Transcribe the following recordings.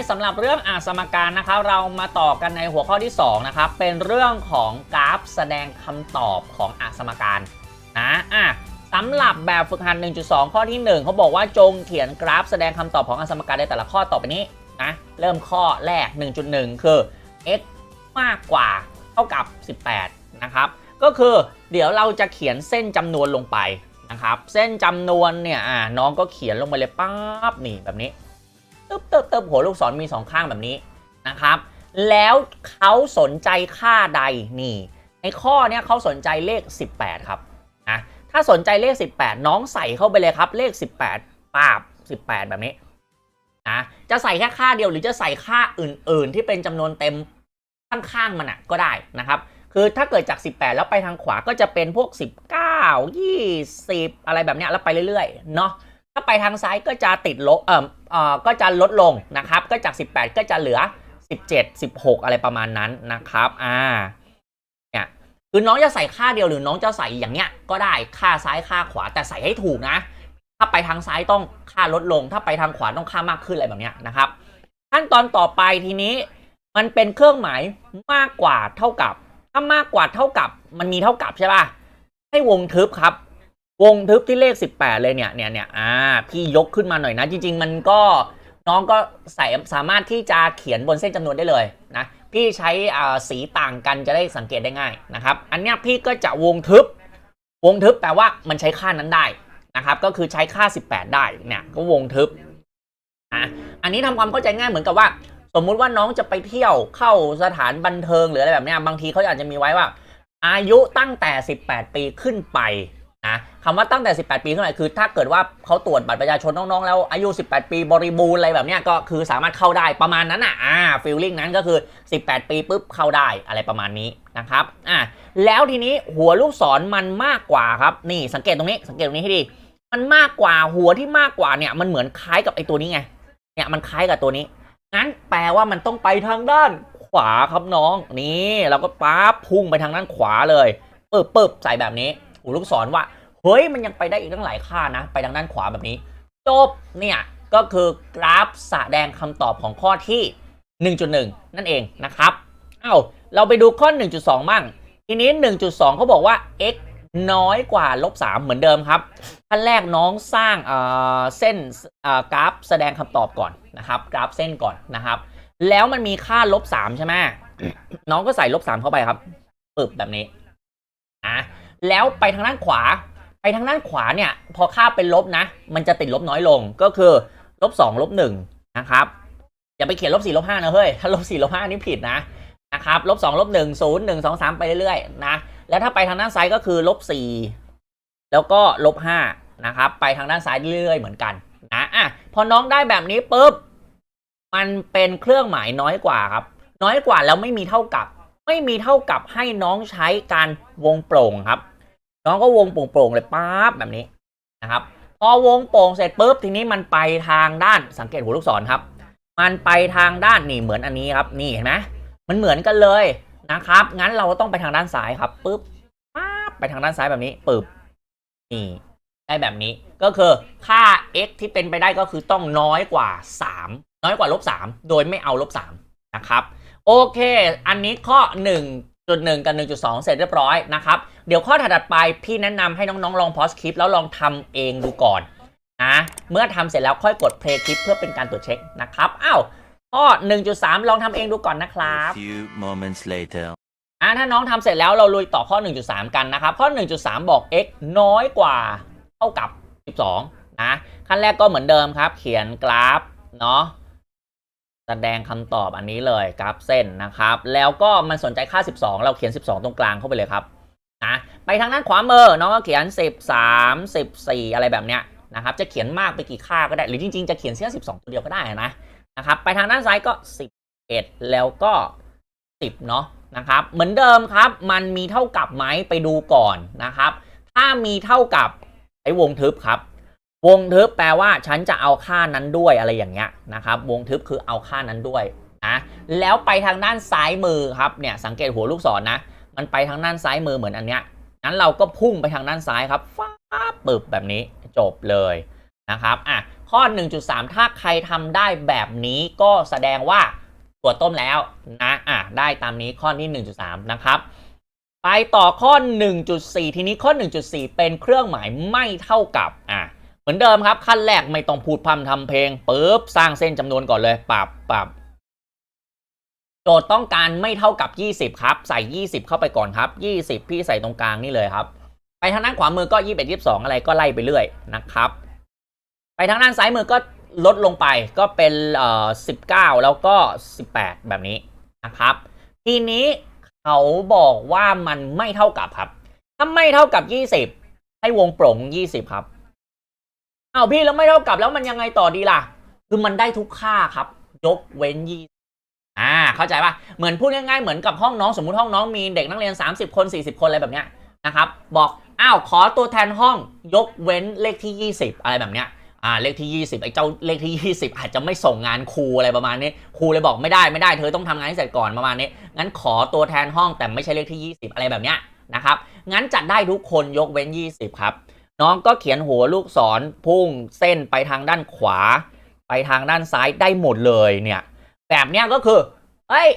นี้สำหรับเรื่องอาสมการนะครับเรามาต่อกันในหัวข้อที่2นะครับเป็นเรื่องของกราฟแสดงคำตอบของอาสมการนะอะสำหรับแบบฝึกหัด 1.2 ข้อที่ 1 เขาบอกว่าจงเขียนกราฟแสดงคำตอบของอาสมการในแต่ละข้อต่อไปนี้นะเริ่มข้อแรก 1.1 คือ x มากกว่าเท่ากับ 18 นะครับ ก็คือเดี๋ยวเราจะเขียนเส้นจำนวนลงไปนะครับ เส้นจำนวนเนี่ยน้องก็เขียนลงไปเลยปั๊บนี่แบบนี้ ตึ๊บตึ๊บตึ๊บหัวลูกศรมีสองข้างแบบนี้นะครับ แล้วเขาสนใจค่าใดนี่ ในข้อเนี้ยเขาสนใจเลข 18 ครับนะถ้าสนใจเลข 18 น้องใส่เข้าไปเลยครับ เลข 18ปาบ 18 แบบนี้นะจะใส่แค่ค่าเดียวหรือจะใส่ค่าอื่น ๆ ที่เป็นจำนวนเต็มข้างๆมันอะก็ได้นะครับคือถ้าเกิดจาก 18 แล้วไปทางขวาก็จะเป็นพวก 19 20 อะไรแบบเนี้ยแล้วไปเรื่อยๆ เนาะ ถ้าไปทางซ้ายก็จะติดลบเอ่อเอ่อก็จะลดลงนะครับ ก็จาก 18 ก็จะเหลือ 17 16 อะไรประมาณนั้นนะครับอ่าเนี่ยคือน้องจะใส่ค่าเดียวหรือน้องจะใส่อย่างเนี้ยก็ได้ค่าซ้ายค่าขวาแต่ใส่ให้ถูกนะ ถ้าไปทางซ้ายต้องค่าลดลง ถ้าไปทางขวาต้องค่ามากขึ้นอะไรแบบเนี้ยนะครับ ขั้นตอนต่อไปทีนี้มันเป็นเครื่องหมายมากกว่าเท่ากับ ถ้ามากกว่าเท่ากับ มันมีเท่ากับใช่ป่ะให้วงทึบครับ วงทึบที่เลข 18 เลยเนี่ยเนี่ยเนี่ยอ่าพี่ยกขึ้นมาหน่อยนะ จริง ๆ มันก็น้องก็ใส่สามารถที่จะเขียนบนเส้นจำนวนได้เลยนะพี่ใช้อ่าสีต่างกันจะได้สังเกตได้ง่ายนะครับ อันนี้พี่ก็จะวงทึบ วงทึบแปลว่ามันใช้ค่านั้นได้นะครับ ก็คือใช้ค่า 18 ได้เนี่ยก็วงทึบอะอันนี้ทำความเข้าใจง่ายเหมือนกับว่า สมมุติว่าน้องจะไปเที่ยวเข้าสถานบันเทิงหรืออะไรแบบเนี้ยบางทีเขาอาจจะมีไว้ว่า อายุตั้งแต่ 18 ปีขึ้นไป นะคำว่าตั้งแต่ 18 ปีขึ้นไปคือ ถ้าเกิดว่าเขาตรวจบัตรประชาชนน้องๆแล้วอายุ 18 ปีบริบูรณ์อะไรแบบนี้ก็คือสามารถเข้าได้ประมาณนั้นอะอ่าฟีลลิ่งนั้นก็คือ 18 ปีปุ๊บเข้าได้อะไรประมาณนี้นะครับอ่าแล้วทีนี้หัวลูกศรมันมากกว่าครับนี่สังเกตตรงนี้สังเกตตรงนี้ให้ดี มันมากกว่าหัวที่มากกว่าเนี่ยมันเหมือนคล้ายกับไอ้ตัวนี้ไงเนี่ยมันคล้ายกับตัวนี้งั้นแปลว่ามันต้องไปทางด้านขวาครับน้องนี่เราก็ปั๊บพุ่งไปทางด้านขวาเลยปึ๊บปึ๊บใส่แบบนี้ หูลูกศรว่า เฮ้ยมันยังไปได้อีกตั้งหลายค่านะ ไปทางด้านขวาแบบนี้จบเนี่ยก็คือกราฟแสดงคำตอบของข้อที่ 1.1 นั่นเองนะครับเอ้าเราไปดูข้อ 1.2 บ้าง ทีนี้ 1.2 เขาบอกว่า x น้อยกว่าลบ3เหมือนเดิมครับขั้นแรกน้องสร้างเอ่อเส้นเอ่อกราฟแสดงคำตอบก่อนนะครับ กราฟเส้นก่อนนะครับ แล้วมันมีค่าลบ3ใช่ไหมน้องก็ใส่ลบ3เข้าไปครับปึบแบบนี้อะ แล้วไปทางด้านขวา ไปทางด้านขวาเนี่ยพอค่าเป็นลบนะ มันจะติดลบน้อยลงก็คือลบ2ลบ1นะครับอย่าไปเขียนลบ4ลบ5นะเฮ้ยถ้าลบ4ลบ5นี่ผิดนะนะครับลบ2ลบ1 0 1 2 3ไปเรื่อยๆนะแล้วถ้าไปทางด้านซ้ายก็คือลบ4แล้วก็ลบ5นะครับไปทางด้านซ้ายเรื่อยๆเหมือนกันนะอะพอน้องได้แบบนี้ปุ๊บมันเป็นเครื่องหมายน้อยกว่าครับ น้อยกว่าแล้วไม่มีเท่ากับ ไม่มีเท่ากับให้น้องใช้การวงโปร่งครับ น้องก็วงโปร่งๆเลยปั๊บแบบนี้นะครับ พอวงโปร่งเสร็จปุ๊บทีนี้มันไปทางด้านสังเกตหัวลูกศรครับ มันไปทางด้านนี่เหมือนอันนี้ครับ นี่เห็นไหมมันเหมือนกันเลยนะครับ งั้นเราก็ต้องไปทางด้านซ้ายครับปุ๊บปั๊บไปทางด้านซ้ายแบบนี้ปึ๊บนี่ได้แบบนี้ก็คือค่า x ที่เป็นไปได้ก็คือต้องน้อยกว่า 3 น้อยกว่าลบ3โดยไม่เอาลบ3นะครับ โอเค อันนี้ข้อ 1.1 กับ 1.2 เสร็จเรียบร้อยนะครับ เดี๋ยวข้อถัดๆไปพี่แนะนำให้น้องๆ ลองพอสคลิปแล้วลองทำเองดูก่อนนะเมื่อทำเสร็จแล้วค่อยกดเพลย์คลิปเพื่อเป็นการตรวจเช็คนะครับอ้าวข้อ 1.3 ลองทำเองดูก่อนนะครับ A few moments later. อะถ้าน้องทำเสร็จแล้วเราลุยต่อข้อ 1.3 กันนะครับ ข้อ 1.3 บอก x น้อยกว่าเท่ากับ 12 นะขั้นแรกก็เหมือนเดิมครับ เขียนกราฟเนาะ แสดงคำตอบอันนี้เลยกราฟเส้นนะครับ แล้วก็มันสนใจค่า 12 เราเขียน 12 ตรงกลางเข้าไปเลยครับนะไปทางด้านขวามือน้องก็เขียน 13 14 อะไรแบบเนี้ยนะครับจะเขียนมากไปกี่ค่าก็ได้ หรือจริงๆ จะเขียนเสีย12 ตัวเดียวก็ได้นะนะครับไปทางด้านซ้ายก็ 11 แล้วก็ 10 เนาะนะครับเหมือนเดิมครับมันมีเท่ากับไหมไปดูก่อนนะครับ ถ้ามีเท่ากับไอ้วงทึบครับ วงทึบแปลว่าฉันจะเอาค่านั้นด้วยอะไรอย่างเงี้ยนะครับ วงทึบคือเอาค่านั้นด้วยนะแล้วไปทางด้านซ้ายมือครับเนี่ยสังเกตหัวลูกศรนะมันไปทางด้านซ้ายมือเหมือนอันเนี้ยงั้นเราก็พุ่งไปทางด้านซ้ายครับฟ้าปึบแบบนี้จบเลยนะครับอะข้อ 1.3 ถ้าใครทำได้แบบนี้ก็แสดงว่าตัวต้มแล้วนะอะได้ตามนี้ข้อที่ 1.3 นะครับ ไปต่อข้อ 1.4 ทีนี้ข้อ 1.4 เป็นเครื่องหมายไม่เท่ากับอะ มือนเดิมครับขั้นแรกไม่ต้องพูดพร่ำทำเพลงปุ๊บสร้างเส้นจำนวนก่อนเลยปรับปรับโจทย์ต้องการไม่เท่ากับ 20 ครับ ใส่ 20 เข้าไปก่อนครับ 20 พี่ใส่ตรงกลางนี่เลยครับ ไปทางด้านขวามือก็ 21 22 อะไรก็ไล่ไปเรื่อยนะครับ ไปทางด้านซ้ายมือก็ลดลงไปก็เป็นเอ่อ19 แล้วก็ 18 แบบนี้นะครับ ทีนี้เขาบอกว่ามันไม่เท่ากับครับ ถ้าไม่เท่ากับ 20 ให้วงโปร่ง 20 ครับ อ้าวพี่แล้วไม่เท่ากับแล้วมันยังไงต่อดีล่ะ คือมันได้ทุกค่าครับ ยกเว้น20อ่าเข้าใจป่ะเหมือนพูดง่ายๆเหมือนกับห้องน้องสมมุติห้องน้องมีเด็กนักเรียน 30 คน 40 คนอะไรแบบเนี้ยนะครับบอกอ้าวขอตัวแทนห้องยกเว้นเลขที่ 20 อะไรแบบเนี้ยอ่าเลขที่ 20ไอ้เจ้าเลขที่ 20 อาจจะไม่ส่งงานครูอะไรประมาณนี้ครูเลยบอกไม่ได้ไม่ได้เธอต้องทำงานให้เสร็จก่อนประมาณนี้งั้นขอตัวแทนห้องแต่ไม่ใช่เลขที่ 20 อะไรแบบเนี้ยนะครับงั้นจัดได้ทุกคนยกเว้น 20 ครับ น้องก็เขียนหัวลูกศรพุ่งเส้นไปทางด้านขวา ไปทางด้านซ้ายได้หมดเลยเนี่ย แบบเนี้ยก็คือเฮ้ย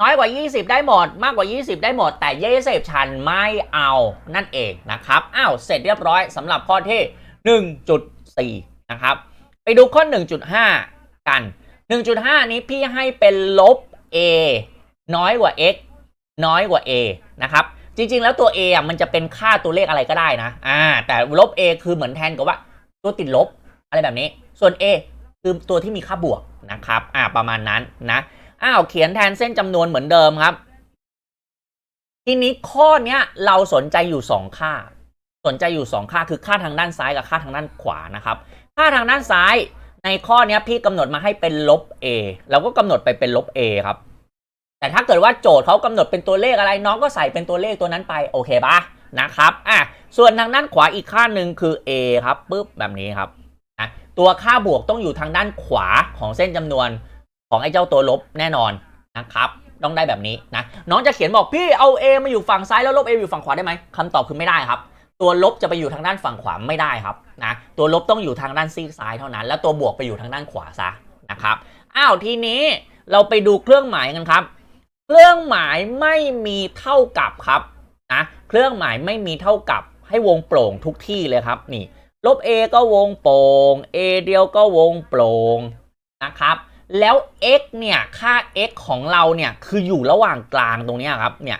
น้อยกว่า 20 ได้หมด มากกว่า 20 ได้หมด แต่20ชันไม่เอานั่นเองนะครับอ้าวเสร็จเรียบร้อยสำหรับข้อที่ 1.4 นะครับ ไปดูข้อ 1.5 กัน 1.5 นี้พี่ให้เป็นลบ a น้อยกว่า x น้อยกว่า a นะครับ จริง ๆ แล้วตัว a อะมันจะเป็นค่าตัวเลขอะไรก็ได้นะ อ่า แต่ลบ a คือเหมือนแทนกับว่าตัวติดลบอะไรแบบนี้ ส่วน a คือตัวที่มีค่าบวกนะครับ อ่า ประมาณนั้นนะ อ้าว เขียนแทนเส้นจำนวนเหมือนเดิมครับ ทีนี้ข้อเนี้ยเราสนใจอยู่ 2 ค่า สนใจอยู่ 2 ค่าคือค่าทางด้านซ้ายกับค่าทางด้านขวานะครับ ค่าทางด้านซ้ายในข้อเนี้ยพี่กำหนดมาให้เป็นลบ a เราก็กำหนดไปเป็นลบ a ครับ แต่ถ้าเกิดว่าโจทย์เขากำหนดเป็นตัวเลขอะไรน้องก็ใส่เป็นตัวเลขตัวนั้นไปโอเคปะนะครับอะส่วนทางด้านขวาอีกค่าหนึ่งคือ a ครับปุ๊บแบบนี้ครับอะตัวค่าบวกต้องอยู่ทางด้านขวาของเส้นจำนวนของไอ้เจ้าตัวลบแน่นอนนะครับต้องได้แบบนี้นะน้องจะเขียนบอกพี่เอา a มาอยู่ฝั่งซ้ายแล้วลบ a อยู่ฝั่งขวาได้ไหมคำตอบคือไม่ได้ครับ ตัวลบจะไปอยู่ทางด้านฝั่งขวาไม่ได้ครับนะตัวลบต้องอยู่ทางด้านซีกซ้ายเท่านั้น แล้วตัวบวกไปอยู่ทางด้านขวาซะนะครับอ้าวทีนี้เราไปดูเครื่องหมายกันครับ เครื่องหมายไม่มีเท่ากับครับนะเครื่องหมายไม่มีเท่ากับให้วงโปร่งทุกที่เลยครับนี่ลบ a ก็วงโปร่ง a เดียวก็วงโปร่งนะครับ แล้ว x เนี่ยค่า x ของเราเนี่ยคืออยู่ระหว่างกลางตรงนี้ครับเนี่ย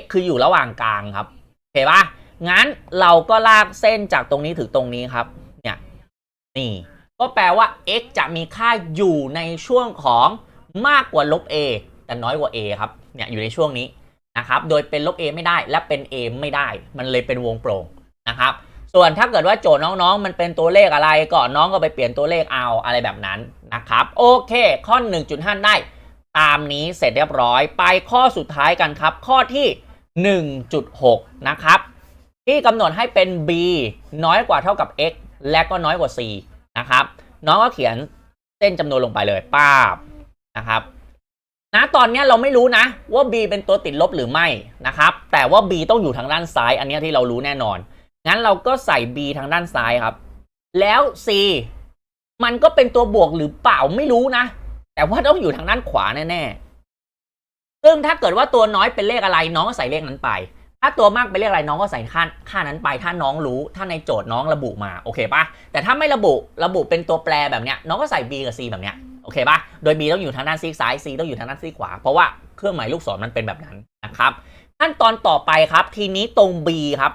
x คืออยู่ระหว่างกลางครับโอเคปะงั้นเราก็ลากเส้นจากตรงนี้ถึงตรงนี้ครับเนี่ยนี่ ก็แปลว่า x จะมีค่าอยู่ในช่วงของมากกว่าลบ a แต่น้อยกว่า a ครับ เนี่ยอยู่ในช่วงนี้นะครับ โดยเป็นลบ a ไม่ได้และเป็น a ไม่ได้ มันเลยเป็นวงโปร่งนะครับ ส่วนถ้าเกิดว่าโจทย์น้องๆ มันเป็นตัวเลขอะไรก็น้องก็ไปเปลี่ยนตัวเลขเอาอะไรแบบนั้นนะครับ โอเค ข้อ 1.5 ได้ ตามนี้เสร็จเรียบร้อย ไปข้อสุดท้ายกันครับ ข้อที่ 1.6 นะครับ ที่กำหนดให้เป็น b น้อยกว่าเท่ากับ x และก็น้อยกว่า c นะครับ น้องก็เขียนเส้นจำนวนลงไปเลยป้าบนะครับ นะตอนนี้เราไม่รู้นะว่า b เป็นตัวติดลบหรือไม่นะครับ แต่ว่า b ต้องอยู่ทางด้านซ้าย อันนี้ที่เรารู้แน่นอน งั้นเราก็ใส่ b ทางด้านซ้ายครับ แล้ว c มันก็เป็นตัวบวกหรือเปล่าไม่รู้นะ แต่ว่าต้องอยู่ทางด้านขวาแน่ๆ ซึ่งถ้าเกิดว่าตัวน้อยเป็นเลขอะไรน้องก็ใส่เลขนั้นไป ถ้าตัวมากเป็นเลขอะไรน้องก็ใส่ค่าค่านั้นไป ถ้าน้องรู้ ถ้าในโจทย์น้องระบุมา โอเคปะแต่ถ้าไม่ระบุ ระบุเป็นตัวแปรแบบเนี้ย น้องก็ใส่ b กับ c แบบเนี้ย โอเคปะโดย b ต้องอยู่ทางด้านซีกซ้าย c ต้องอยู่ทางด้านซีกขวา เพราะว่าเครื่องหมายลูกศรมันเป็นแบบนั้นนะครับขั้นตอนต่อไปครับ ทีนี้ตรง b ครับ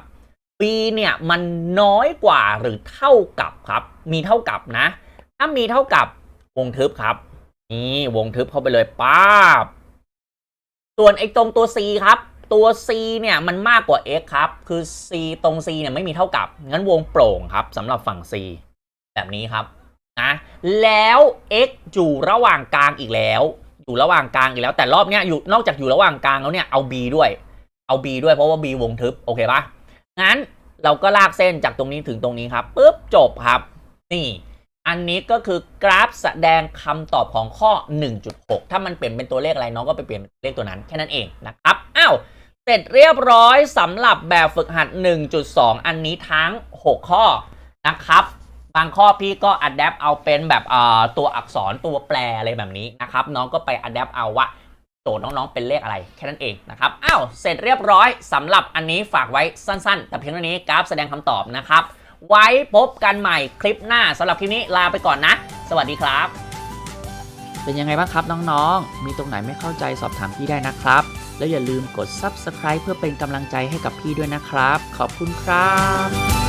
b เนี่ยมันน้อยกว่าหรือเท่ากับครับ มีเท่ากับนะ ถ้ามีเท่ากับวงทึบครับ นี่วงทึบเข้าไปเลยป้าบ ส่วนไอ้ตรงตัว c ครับ ตัว c เนี่ยมันมากกว่า x ครับ คือ c ตรง c เนี่ยไม่มีเท่ากับ งั้นวงโปร่งครับสำหรับฝั่ง c แบบนี้ครับ นะแล้ว x อยู่ระหว่างกลางอีกแล้ว อยู่ระหว่างกลางอีกแล้ว แต่รอบเนี้ยอยู่นอกจากอยู่ระหว่างกลางแล้วเนี่ยเอา b ด้วย เอา b ด้วยเพราะว่า b วงทึบโอเคปะงั้นเราก็ลากเส้นจากตรงนี้ถึงตรงนี้ครับปุ๊บจบครับ นี่ อันนี้ก็คือกราฟแสดงคำตอบของข้อ 1.6 ถ้ามันเปลี่ยนเป็นตัวเลขอะไรน้องก็ไปเปลี่ยนเลขตัวนั้นแค่นั้นเองนะครับอ้าวเสร็จเรียบร้อยสำหรับแบบฝึกหัด 1.2 อันนี้ทั้ง 6 ข้อนะครับ บางข้อพี่ก็อัดแอปเอาเป็นแบบตัวอักษรตัวแปรอะไรแบบนี้นะครับ น้องก็ไปอัดแอปเอาว่าโจทย์น้องๆเป็นเลขอะไรแค่นั้นเองนะครับอ้าวเสร็จเรียบร้อยสำหรับอันนี้ฝากไว้สั้นๆ แต่เพียงเท่านี้กราฟแสดงคำตอบนะครับ ไว้พบกันใหม่คลิปหน้าสำหรับคลิปนี้ลาไปก่อนนะ สวัสดีครับ เป็นยังไงบ้างครับน้องๆ มีตรงไหนไม่เข้าใจสอบถามพี่ได้นะครับ แล้วอย่าลืมกด Subscribe เพื่อเป็นกำลังใจให้กับพี่ด้วยนะครับ ขอบคุณครับ